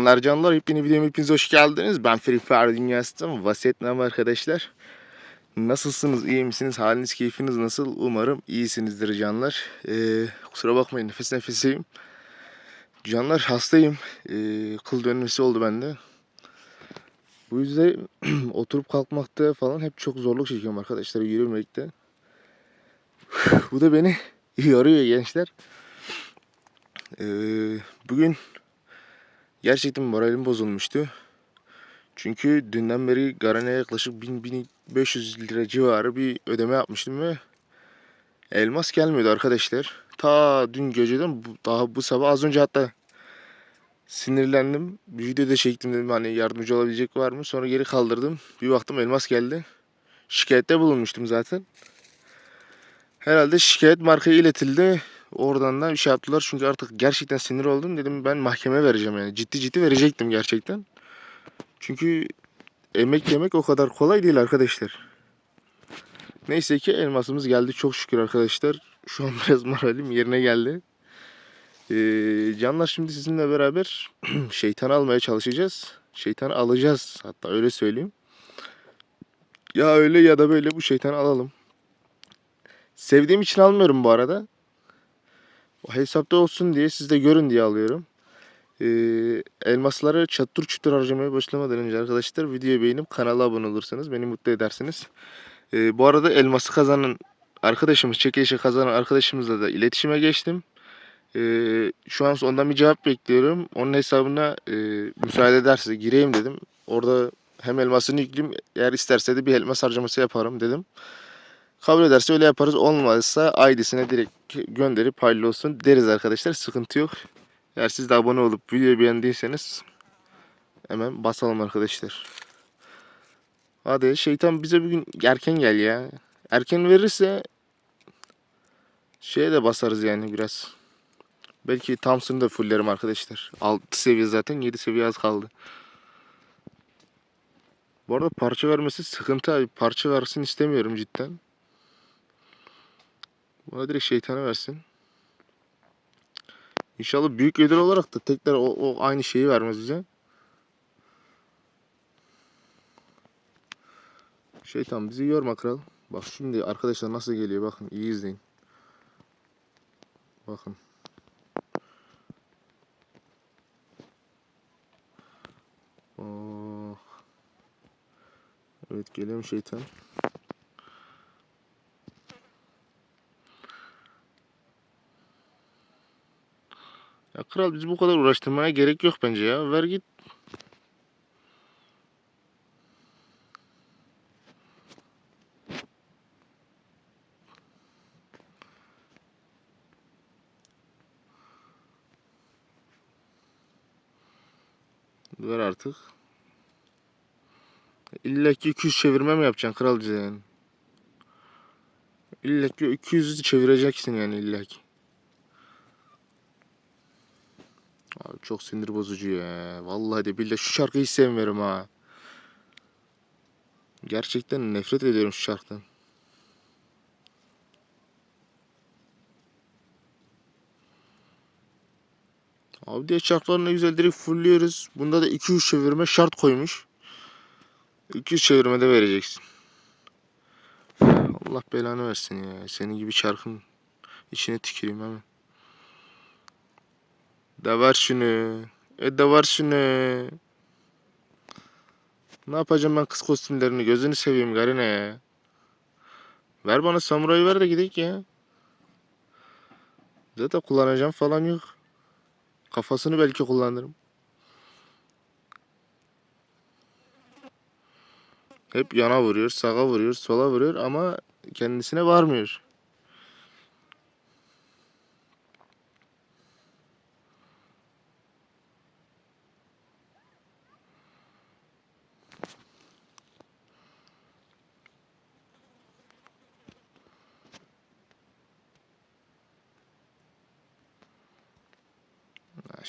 Canlar canlar hepiniz videoma hepiniz hoş geldiniz. Ben Free Fire Dünyası'ndan Vasiyetname arkadaşlar. Nasılsınız? iyi misiniz? Haliniz, keyfiniz nasıl? Umarım iyisinizdir canlar. Ee, kusura bakmayın nefes nefeseyim. Canlar hastayım. Ee, kıl dönmesi oldu bende. Bu yüzden oturup kalkmakta falan hep çok zorluk çekiyorum arkadaşlar yürümekte. Bu da beni yoruyor gençler. Ee, bugün Gerçekten moralim bozulmuştu. Çünkü dünden beri Garen'e yaklaşık 1000-1500 lira civarı bir ödeme yapmıştım ve elmas gelmiyordu arkadaşlar. Ta dün geceden daha bu sabah az önce hatta sinirlendim. Bir video da çektim dedim hani yardımcı olabilecek var mı? Sonra geri kaldırdım. Bir baktım elmas geldi. Şikayette bulunmuştum zaten. Herhalde şikayet markaya iletildi. Oradan da bir şey yaptılar çünkü artık gerçekten sinir oldum. Dedim ben mahkeme vereceğim yani. Ciddi ciddi verecektim gerçekten. Çünkü emek yemek o kadar kolay değil arkadaşlar. Neyse ki elmasımız geldi çok şükür arkadaşlar. Şu an biraz moralim yerine geldi. Ee, canlar şimdi sizinle beraber şeytan almaya çalışacağız. Şeytanı alacağız hatta öyle söyleyeyim. Ya öyle ya da böyle bu şeytanı alalım. Sevdiğim için almıyorum bu arada. Hesapta olsun diye siz de görün diye alıyorum. Ee, elmasları çatır çutur harcamaya başlamadan önce arkadaşlar videoyu beğenip kanala abone olursanız beni mutlu edersiniz. Ee, bu arada elması kazanan arkadaşımız, çekilişi kazanan arkadaşımızla da iletişime geçtim. Ee, şu an ondan bir cevap bekliyorum. Onun hesabına e, müsaade ederse gireyim dedim. Orada hem elmasını yükleyeyim eğer isterse de bir elmas harcaması yaparım dedim. Kabul ederse öyle yaparız. Olmazsa ID'sine direkt gönderip hayırlı olsun deriz arkadaşlar. Sıkıntı yok. Eğer siz de abone olup videoyu beğendiyseniz hemen basalım arkadaşlar. Hadi şeytan bize bugün erken gel ya. Erken verirse şeye de basarız yani biraz. Belki Thompson'ı da fulllerim arkadaşlar. 6 seviye zaten 7 seviye az kaldı. Bu arada parça vermesi sıkıntı abi. Parça versin istemiyorum cidden. Bana direkt şeytana versin. İnşallah büyük ödül olarak da tekrar o, o aynı şeyi vermez bize. Şeytan bizi yorma kral. Bak şimdi arkadaşlar nasıl geliyor bakın iyi izleyin. Bakın. Oh. Evet geliyorum şeytan. Ya kral bizi bu kadar uğraştırmaya gerek yok bence ya. Ver git. Ver artık. İlla ki 200 çevirme mi yapacaksın kral bize? İlla ki 200'ü çevireceksin yani illa ki. Abi çok sinir bozucu ya. Vallahi de billahi şu şarkıyı hiç sevmiyorum ha. Gerçekten nefret ediyorum şu şarkıdan. Abi diye şarkıları ne güzel direkt fullliyoruz. Bunda da 200 çevirme şart koymuş. 200 çevirme de vereceksin. Allah belanı versin ya. Senin gibi şarkın içine tüküreyim hemen. Da var şunu. E de var şunu. Ne yapacağım ben kız kostümlerini? Gözünü seveyim Garine. Ver bana samurayı ver de gidelim ya. Zaten kullanacağım falan yok. Kafasını belki kullanırım. Hep yana vuruyor, sağa vuruyor, sola vuruyor ama kendisine varmıyor.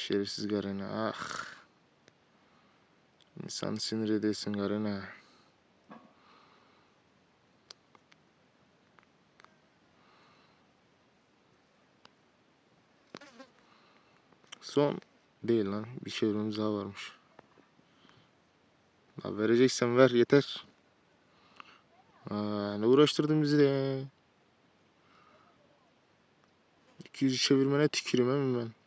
Şerefsiz Garena ah. İnsan sinir edesin Garena. Son Değil lan. Bir çevremiz daha varmış. Ya vereceksen ver yeter. Aa, ne uğraştırdın bizi de. 200 çevirmene tükürüm emin ben.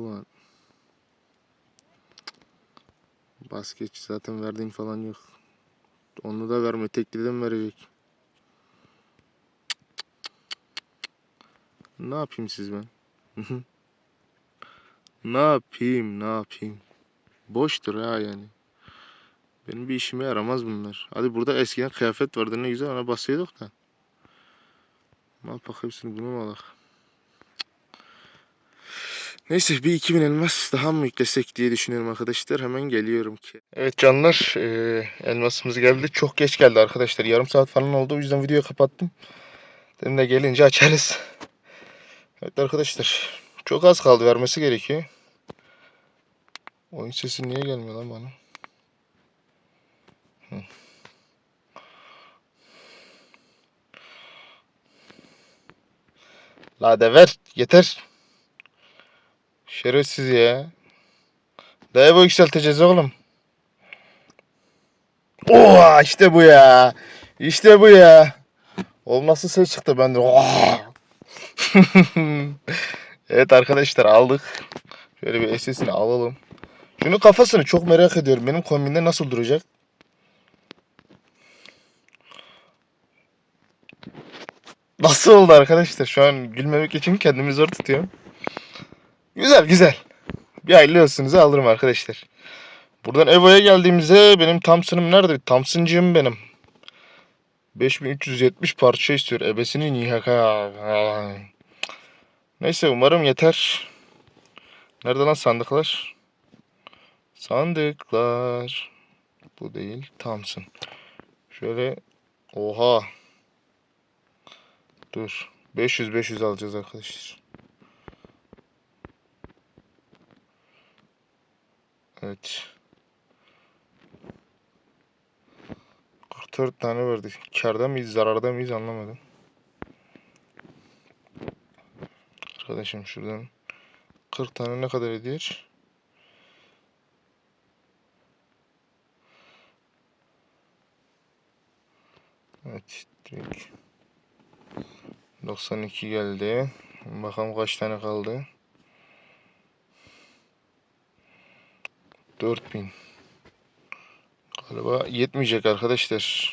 Ulan. Basket zaten verdiğin falan yok. Onu da verme. Tekliden verecek. Ne yapayım siz ben? ne yapayım? Ne yapayım? Boştur ha yani. Benim bir işime yaramaz bunlar. Hadi burada eskiden kıyafet vardı ne güzel ona basıyorduk da. Mal pak hepsini bunu mu alak? Neyse bir 2000 elmas daha mı yüklesek diye düşünüyorum arkadaşlar. Hemen geliyorum ki. Evet canlar eee, elmasımız geldi. Çok geç geldi arkadaşlar. Yarım saat falan oldu. O yüzden videoyu kapattım. Dedim de gelince açarız. Evet arkadaşlar. Çok az kaldı vermesi gerekiyor. Oyun sesi niye gelmiyor lan bana? Hı. La de ver. Yeter. Şerefsiz ya. Daha bu yükselteceğiz oğlum. Oha işte bu ya. İşte bu ya. Olması ses çıktı bende. Evet arkadaşlar aldık. Şöyle bir SS'ini alalım. Şunun kafasını çok merak ediyorum. Benim kombinde nasıl duracak? Nasıl oldu arkadaşlar? Şu an gülmemek için kendimi zor tutuyorum. Güzel güzel. Bir hayırlı olsunuzu alırım arkadaşlar. Buradan Evo'ya geldiğimizde benim Thompson'ım nerede? Thompson'cığım benim. 5370 parça istiyor. Ebesinin İHK. Neyse umarım yeter. Nerede lan sandıklar? Sandıklar. Bu değil. Thompson. Şöyle. Oha. Dur. 500 500 alacağız arkadaşlar. Evet. 44 tane verdik. Karda mıyız, zararda mıyız anlamadım. Arkadaşım şuradan 40 tane ne kadar ediyor? Evet, direkt 92 geldi. Bakalım kaç tane kaldı. 4000. Galiba yetmeyecek arkadaşlar.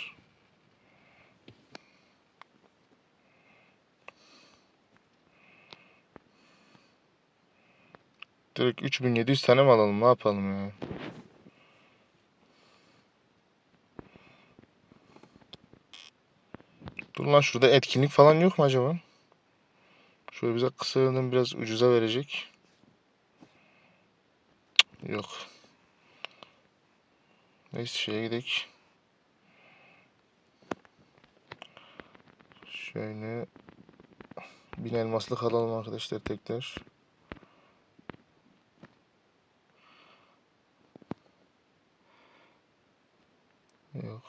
Direkt 3700 tane mi alalım? Ne yapalım ya? Dur lan şurada etkinlik falan yok mu acaba? Şöyle bize kısa biraz ucuza verecek. Yok. Neyse şeye gidelim. Şöyle bin elmaslık alalım arkadaşlar tekrar. Yok.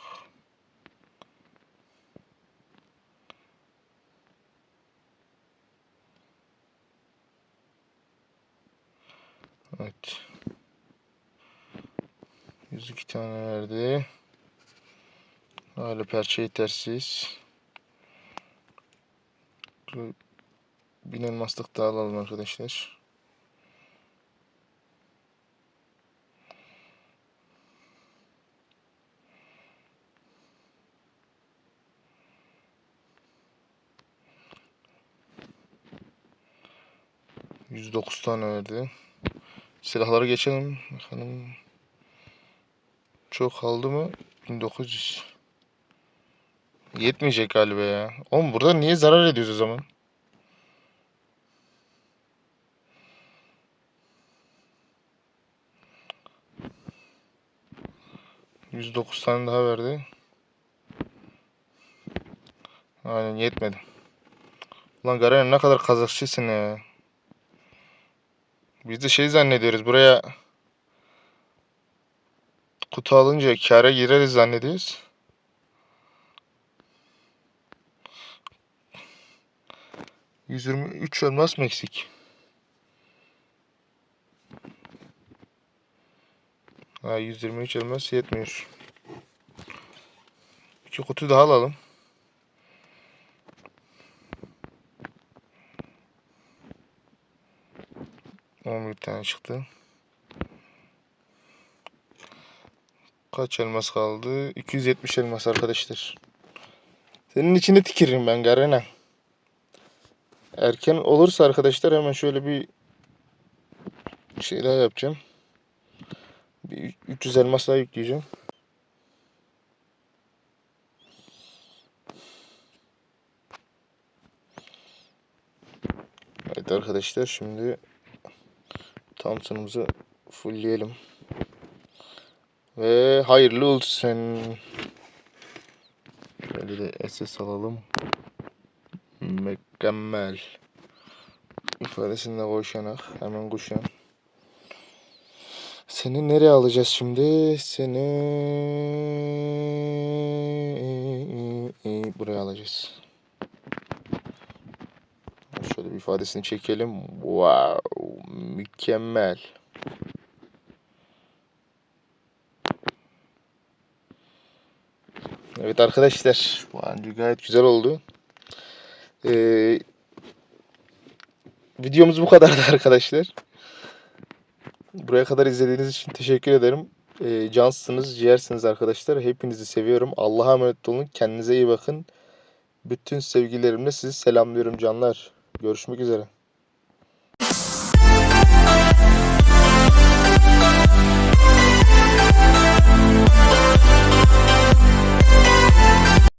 Evet. 102 tane verdi. Hala perçe yetersiz. Bin elmaslık daha alalım arkadaşlar. Yüz dokuz tane verdi. Silahlara geçelim. Bakalım. Çok kaldı mı? 1900. Yetmeyecek galiba ya. Oğlum burada niye zarar ediyoruz o zaman? Yüz dokuz tane daha verdi. Aynen yetmedi. Ulan Garen ne kadar kazakçısın ya. Biz de şey zannediyoruz buraya kutu alınca kâra gireriz zannediyoruz. üç elmas eksik. Ha 123 elmas yetmiyor. İki kutu daha alalım. On bir tane çıktı. Kaç elmas kaldı? 270 elmas arkadaşlar. Senin içine tükürürüm ben Garena. Erken olursa arkadaşlar hemen şöyle bir şey daha yapacağım. Bir 300 elmas daha yükleyeceğim. Evet arkadaşlar şimdi Thompson'ımızı fullleyelim. Ve hayırlı olsun. Şöyle de SS alalım. Mükemmel. İfadesinde koşanak. Hemen koşan. Seni nereye alacağız şimdi? Seni buraya alacağız. Şöyle bir ifadesini çekelim. Wow, mükemmel. Evet arkadaşlar bu anca gayet güzel oldu. Ee, videomuz bu kadardı arkadaşlar. Buraya kadar izlediğiniz için teşekkür ederim. Ee, cansınız, ciğersiniz arkadaşlar. Hepinizi seviyorum. Allah'a emanet olun. Kendinize iyi bakın. Bütün sevgilerimle sizi selamlıyorum canlar. Görüşmek üzere.